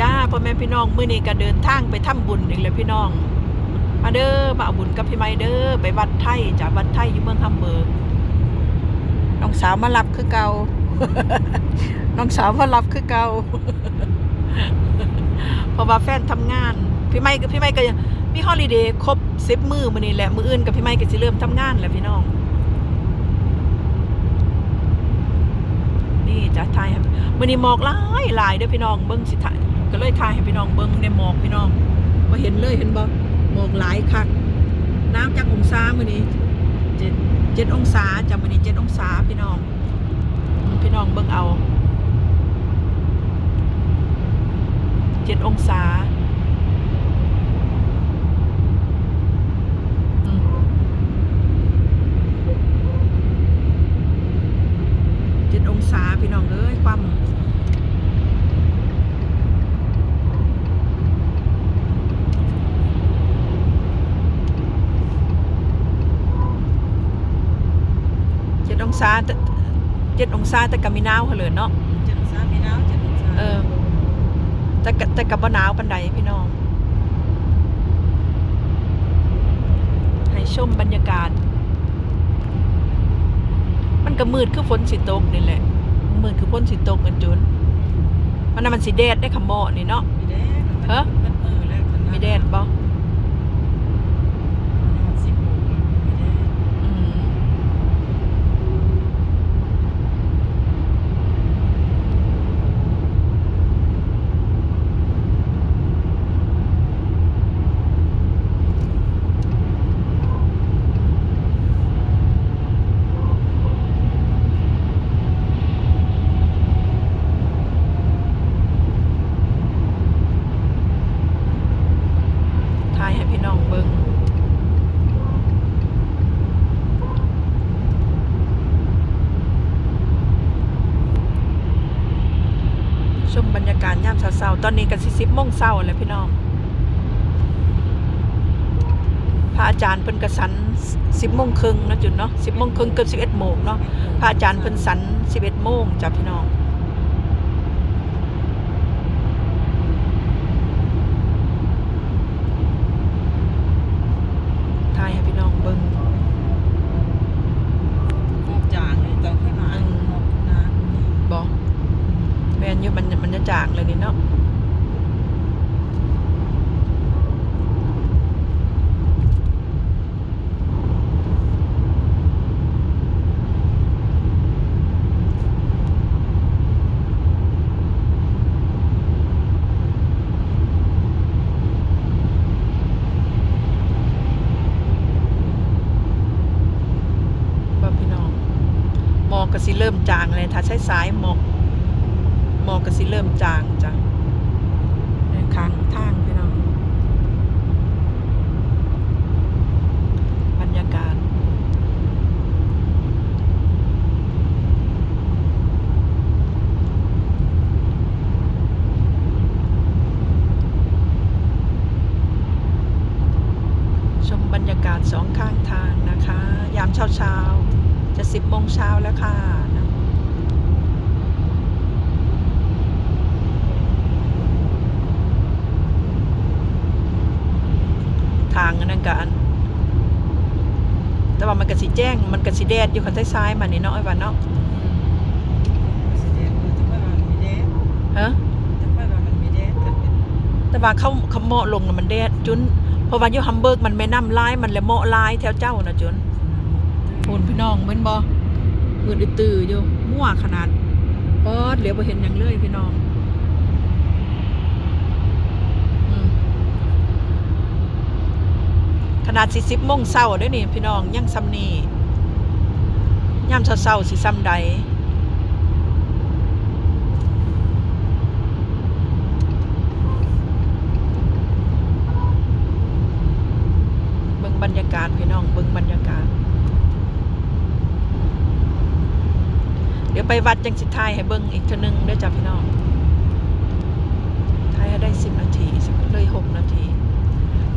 จ้าพ่อแม่พี่น้องมื้อนี้ก็เดินทางไปทำบุญอีกแล้วพี่น้อง มาเด้อมาเอาบุญกับพี่ไม้เด้อไปวัดไทยจากวัดไทยอยู่เมืองฮัมเบิร์กน้องสาวมารับคือเก่าน้องสาวมารับคือเก่าเพราะว่าแฟนทำงาน พี่ไม้กับพี่ไม้ก็มีฮอลิเดย์ครบสิบมือมื้อนี้แหละมื้ออื่นกับพี่ไม้ก็สิเริ่มทำงานแล้วพี่น้องนี่จะถ่ายมื้อนี้หมอกหลายหลายเด้อพี่น้องเบิ่งสิถ่าย ก็เลยถ่ายให้พี่น้องเบิ่งในหมอกพี่น้องบ่เห็นเลยเห็นบ่หมอกหลายคัก น้ำจักองศามื้อนี้เจ็ดเจ็ดองศาจากมื้อนี้เจ็ดองศาพี่น้อง พี่น้องเบิ่งเอาเจ็ดองศาเจ็ดองศาพี่น้องเอ้ยความเจ็ดอง ศาแต่เจ็ดองศาแต่ก็มีหนาวเขาเลยเนาะเจ็ดองศามีหนาวเจ็ดองศาเออแต่ก็แต่กับบ่หนาวปันใดพี่น้อง ให้ชมบรรยากาศ มันก็มืดคือฝนสิตกนี่แหละมืดคือฝนสิตกกันจุนมันน่ะมันสิแดดได้คำหมอนี่เนาะมีแดดฮะมันมือแล้วมันมีแดดบ่ สิบโมงมีแดด อืมถ่ายให้พี่น้องเบิ่ง ชมบรรยา การยามเช้าๆตอนนี้กันสิสิบโมงเช้าเลยพี่น้อง พระอาจารย์เพิ่นกระสันสิบโมงครึ่งนะจุดเนาะสิบโมงครึ่งเกือบสิบเอ็ดโมงเนาะพระอาจารย์เพิ่นสันสิบเอ็ดโมงจ้ะพี่น้อง ถ่ายให้พี่น้องเบิ่ง หมอกจางนี่ต้องค่อยมาอันหมอกน้ำนี่ บอกแมนอยู่มันมันจะจางเลยนี่เนาะว่าพี่น้องหมอ ก็สิเริ่มจางเลยถ้าใช้สายหมอกหมอกก็สิเริ่มจางจ้ะข้างทางพี่น้องบรรยากาศ ชมบรรยากาศสองข้างทางนะคะ ยามเช้าเช้าๆจะสิบโมงเช้าแล้วค่ะนะ ทางอันนั้นกันแต่ว่ามันก็สีแจ้ง มันก็สีแดดอยู่ข้างซ้ายๆมานี่เนาะไอ้วันเนาะสิแดดคือจะค่อยว่ามันมีแดดฮะจะค่อยว่ามันมีแดดกันเป็นแต่ว่าเขาเขาเหมาะลงน่ะมันแดดจุนเพราะว่าอยู่ฮัมเบิร์กมันไม่น้ำลายมันเลยเหมาะลายแถวเจ้านะจุนพูนพี่น้องเหมือนบอมืดอึดตื่ออยู่มั่วขนาดปอดเหลียวไปเห็นอย่างเลยพี่น้องอืม ขนาดสี่สิบโมงเศร้าด้วยนี่พี่น้องยังซ้ำนี่ย่ำเศร้าสิซ้ำใดเบิ่งบรรยากาศพี่น้องเบิ่งบรรยากาศ เดี๋ยวไปวัดจังสิทายให้เบิ่งอีกเทอนึงด้อจ้ะพี่น้องทายให้ได้สิบนาทีสิเลยหกนาที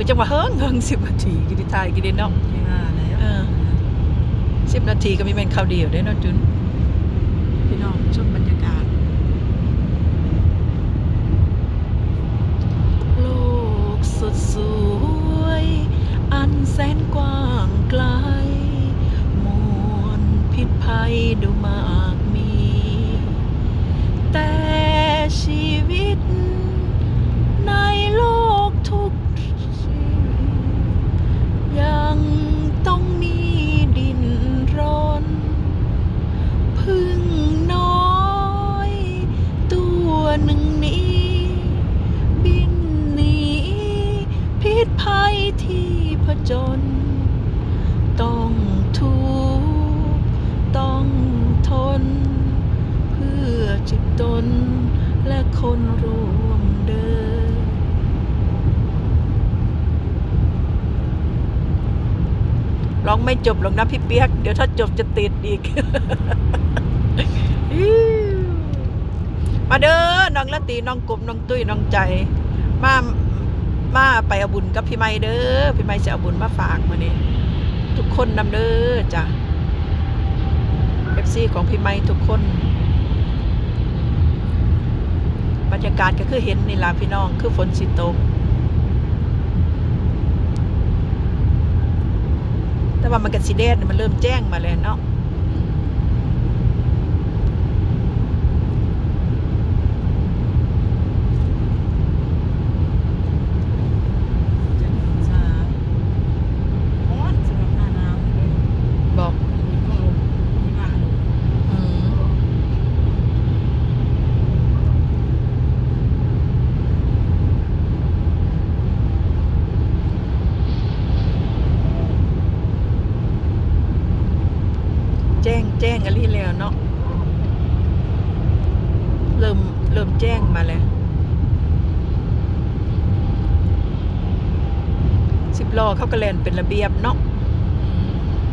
คือจังหวะเฮิงเฮิงสิบนาทีกินทายกินเนาะอ่าแล้วออสิบนาทีก็มีป็นข้าวเดียวได้นาะจุนพี่น้องชมบรรยากาศโลกสดสวย อันแสนกว้างไกลมวลพิษภัยดูมาะคนร่วมเดิน ร้องไม่จบหรอกนะพี่เปียก เดี๋ยวถ้าจบจะติดอีก มาเด้อน้องละตีน้องกบน้องตุ้ยน้องใจ มามาไปอาบุญกับพี่ไม่เด้อพี่ไม่จะอาบุญมาฝากมานี่ทุกคนนำเด้อจ้ะเอฟซีของพี่ไม่ทุกคน บรรยากาศก็คือเห็นนี่ล่ะพี่น้อง คือฝนสิตก แต่ว่ามันกันสีแดงมันเริ่มแจ้งมาแล้วเนาะชาร้อนสำหรับหน้าหนาวเลย บอก ก็ลงหิมะลง อืมแจ้งแจ้งอะไรแล้วเนาะ เริ่มเริ่มแจ้งมาแล้วสิบล้อเขาก็แลนเป็นระเบียบเนาะ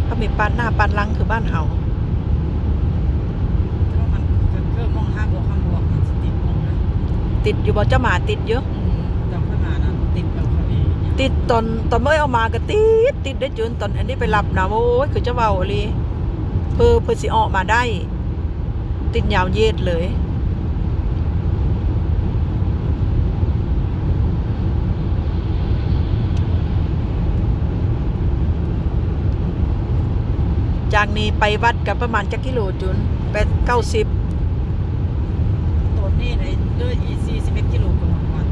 เขามีปานหน้าปานหลังคือบ้านเฮาแต่ว่ามันก็เกิดมองห้าบวกห้าบวกมันสิติดมองนะติดอยู่บ่เจ้าหมาติดเยอะ อืมจำขึ้นมานะติดกับเขาเองเนี่ยติดตอนตอนเมื่อเอามาก็ติดติดได้จนตอนอันนี้ไปรับนะโอ้ยคือจะเบาเลยเพื่อเพื่อสิออกมาได้ ติดยาวเย็ดเลย จากนี้ไปวัดกับประมาณจักกิโลจุนแปดเก้าสิบตัวนี้ในเลือดอีซีสิบเอ็ดกิโลกว่าวัน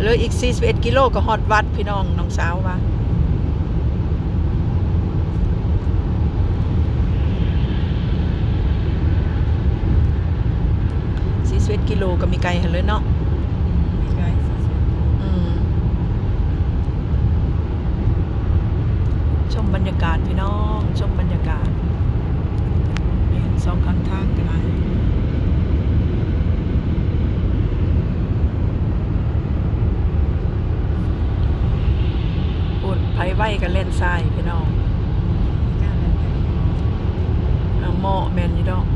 เหลืออีก41กิโลก็ฮอดวัดพี่น้องน้องสาวว่า41กิโลก็มีไกลหันเลยเนาะ มีไกด์สี่สิบ อืมชม บรรยากาศพี่น้องชมบรรยากาศเห็นสองข้างทางกันเลยปุ่นไผไหวกันเล่นทรายพี่น้องมอาหม้อแมนอยู่ดอก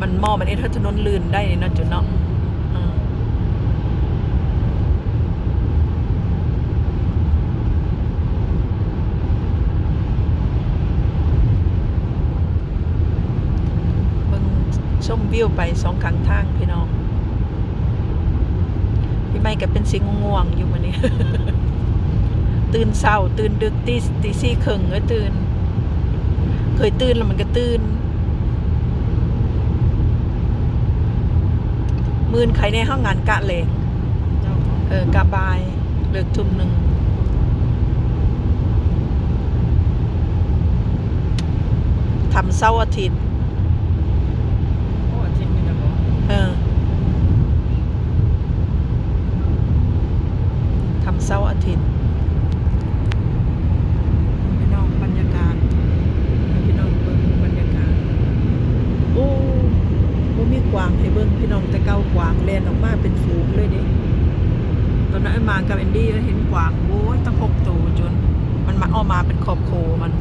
มันหม้อมันเอ็ดให้ถนนลื่นได้นี่เนาะจุดเนาะอ่าเบิ่งชม วิวไปสองข้างทางพี่น้อง พี่ไม่ก็เป็นสิงง่วงๆอยู่วันนี้ตื่นเศร้า ตื่นดึกตีตีสี่ครึ่งก็ตื่น เคยตื่นแล้วมันก็ตื่นมื่นใครในห้องงานกะเลยเจ้าของเออกะบายเลิกทุ่มหนึ่งทำเสาร์อาทิตย์ โอ้อาทิตย์มีแต่บอก เออทำเสาร์อาทิตย์พี่น้องบรรยากาศพี่น้องเบิ่งบรรยากาศโอ้บ่มีกวางให้เบิ่งพี่น้องแต่เก่ากวางแล่นออกมาเป็นฝูงเลยเด้ตอนนั้นมากับแอนดี้เห็นกวางโอ้ยตั้งหกตัวจน มันมาออกมาเป็นขอบโคมัน